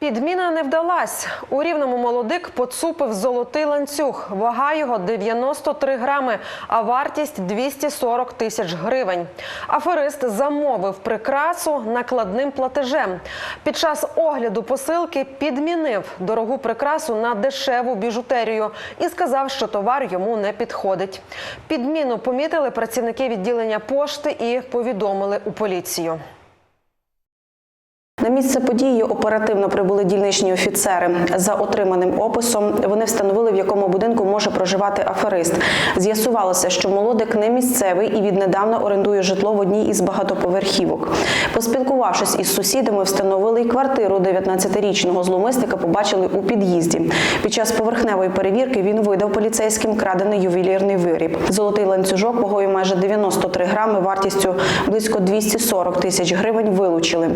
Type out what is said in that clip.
Підміна не вдалась. У рівному молодик поцупив золотий ланцюг. Вага його 93 грами, а вартість 240 тисяч гривень. Аферист замовив прикрасу накладним платежем. Під час огляду посилки підмінив дорогу прикрасу на дешеву біжутерію і сказав, що товар йому не підходить. Підміну помітили працівники відділення пошти і повідомили у поліцію. Місце події оперативно прибули дільничні офіцери. За отриманим описом вони встановили, в якому будинку може проживати аферист. З'ясувалося, що молодик не місцевий і віднедавна орендує житло в одній із багатоповерхівок. Поспілкувавшись із сусідами, встановили й квартиру 19-річного зловмисника побачили у під'їзді. Під час поверхневої перевірки він видав поліцейським крадений ювелірний виріб. Золотий ланцюжок вагою майже 93 грами, вартістю близько 240 тисяч гривень вилучили.